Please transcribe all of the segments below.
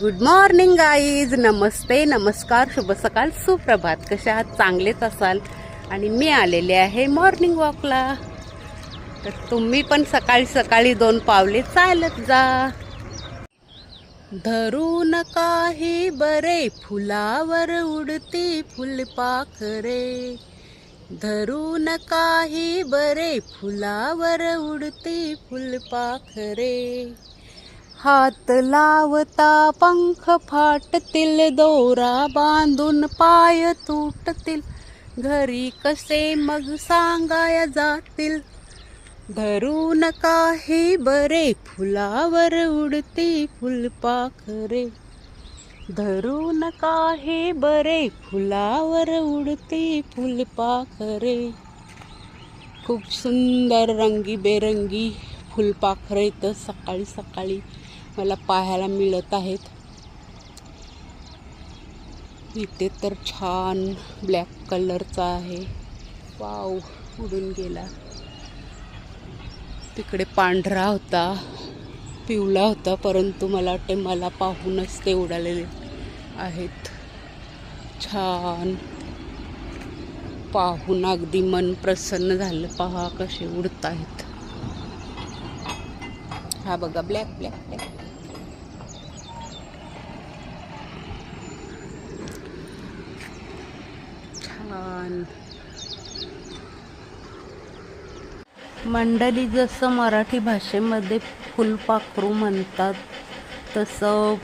Good morning guys नमस्ते नमस्कार. शुभ सकाळ. सुप्रभात. कशा आहात? चांगलेच असाल. आणि मी आलेले आहे मॉर्निंग वॉकला तर तुम्ही पण सकाळी सकाळी दोन पावले चालत जा. धरून काही बरे फुलावर उडती फुलपाखरे. धरून काही बरे फुलावर उडती फुलपाखरे. हात लावता पंख फाटतील दोरा बांधून पाय तुटतील. घरी कसे मग सांगाया जातील? धरून काही बरे फुलावर उडती फुलपाखरे. धरून काही बरे फुलावर उडती फुलपाखरे. खूप सुंदर रंगीबेरंगी फुलपाखरे तर सकाळी सकाळी मला पाहायला मिळत आहेत. इथे तर छान ब्लॅक कलरचा आहे. वाव उडून गेला. तिकडे पांढरा होता पिवळा होता परंतु मला वाटते मला पाहूनच ते उडालेले आहेत. छान. पाहून अगदी मन प्रसन्न झालं. पहा कसे उडत आहेत हा बघा ब्लॅक ब्लॅक ब्लॅक छान मंडळी जसं मराठी भाषेमध्ये फुलपाखरू म्हणतात तसं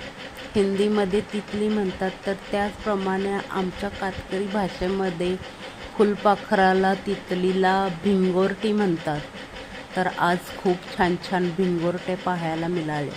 हिंदीमध्ये तितली म्हणतात तर त्याचप्रमाणे आमच्या कातकरी भाषेमध्ये फुलपाखराला तितलीला भिंगोरटी म्हणतात. तर आज खूप छान छान भिंगोरटे पाहायला मिळाले.